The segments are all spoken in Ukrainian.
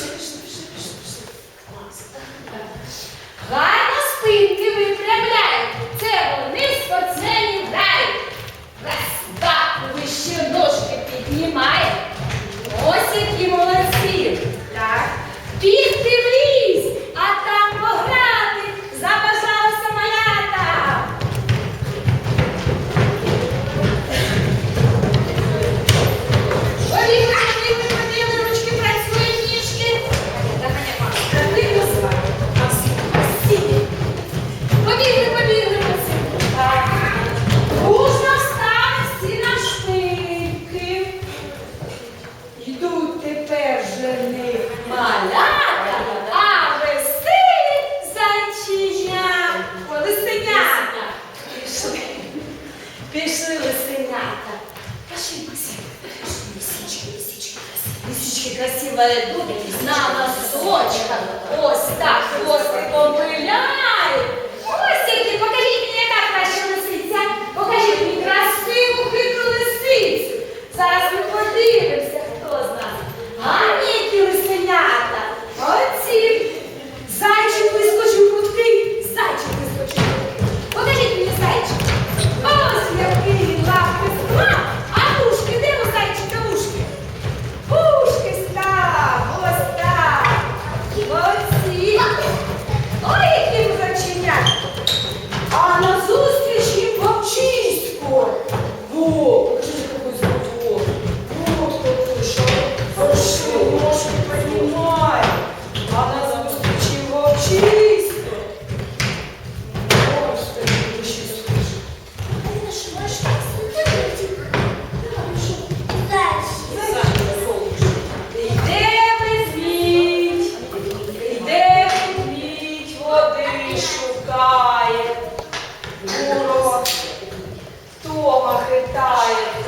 years. Vitória.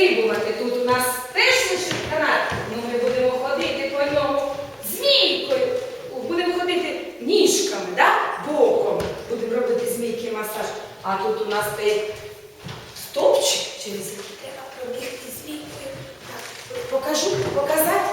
пострибувати. Тут у нас теж лише канат. Ну, ми будемо ходити по ньому змійкою. Будемо ходити ніжками, да? боком. Будемо робити змійки масаж. А тут у нас стоїть стопчик, через який треба пробігти змійкою. Покажу, показати.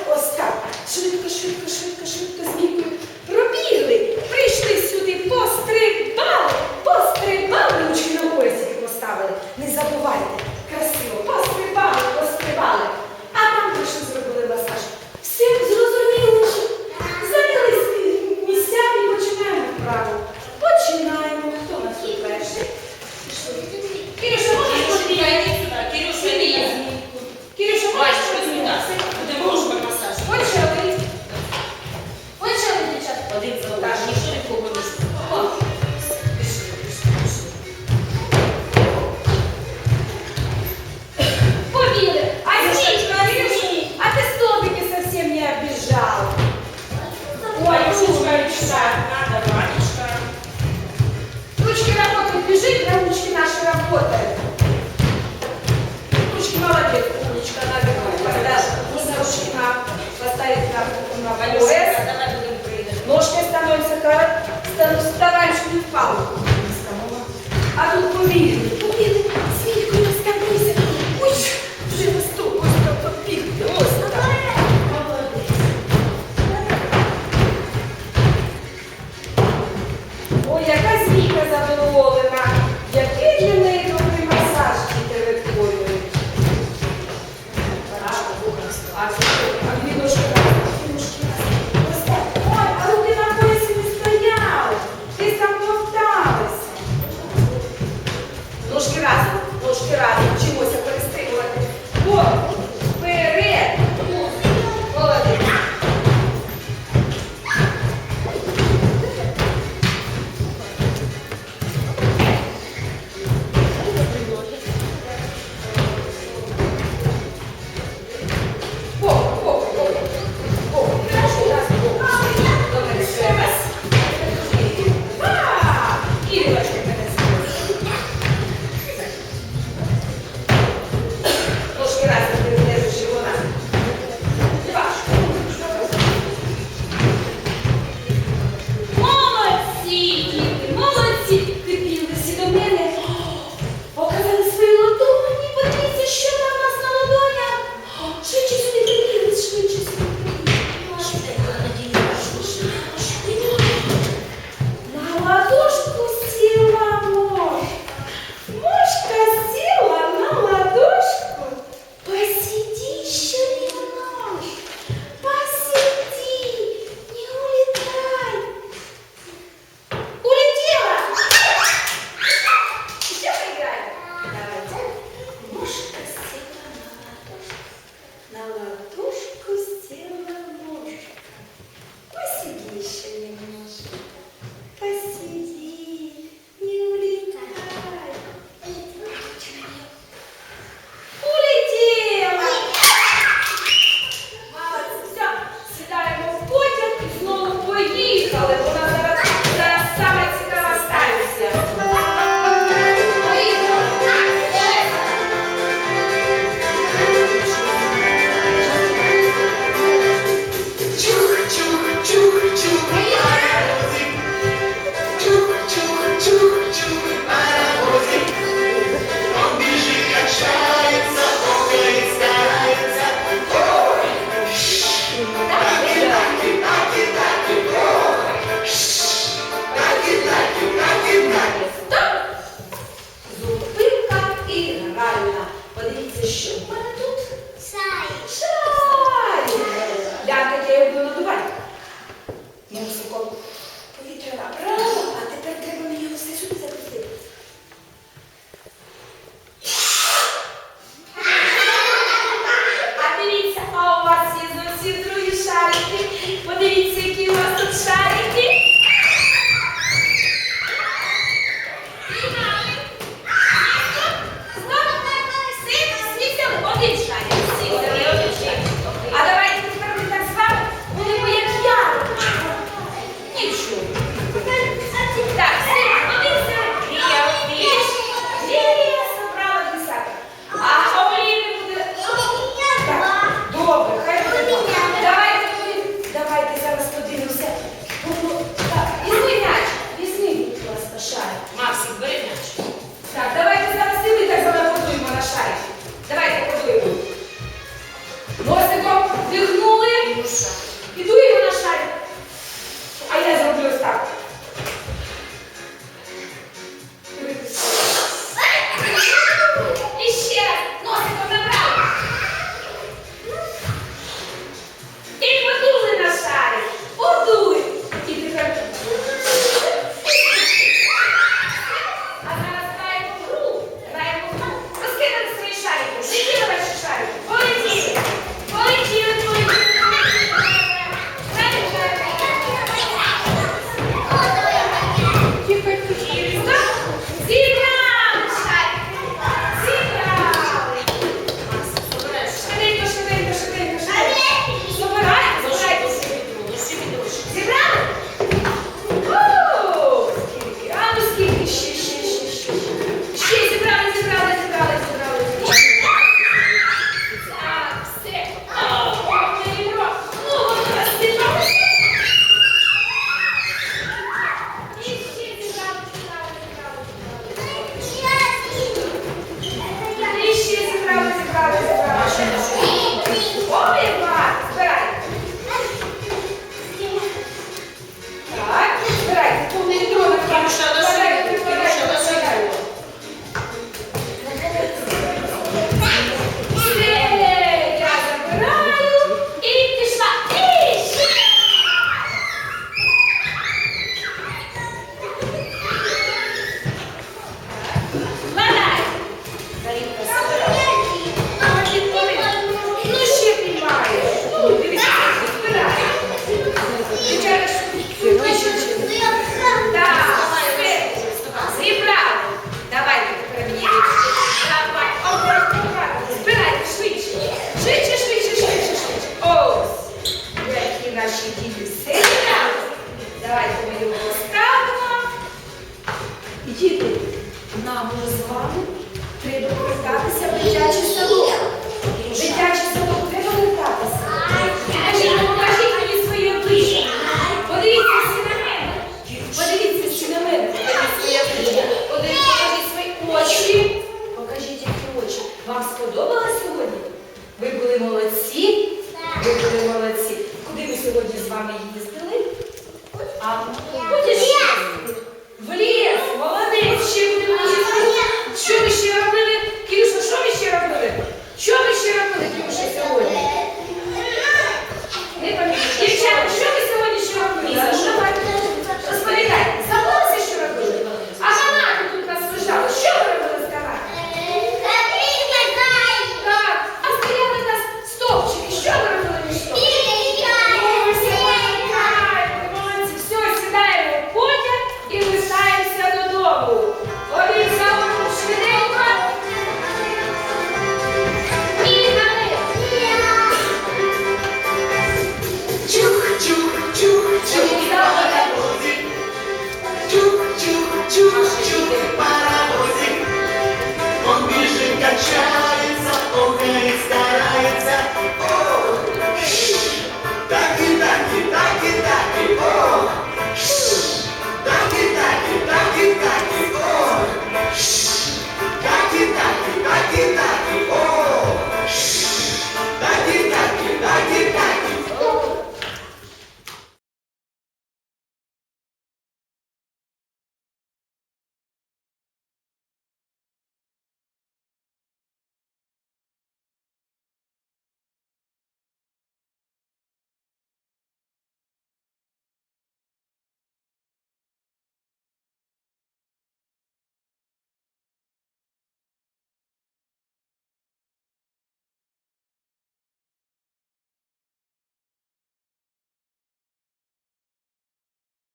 aqui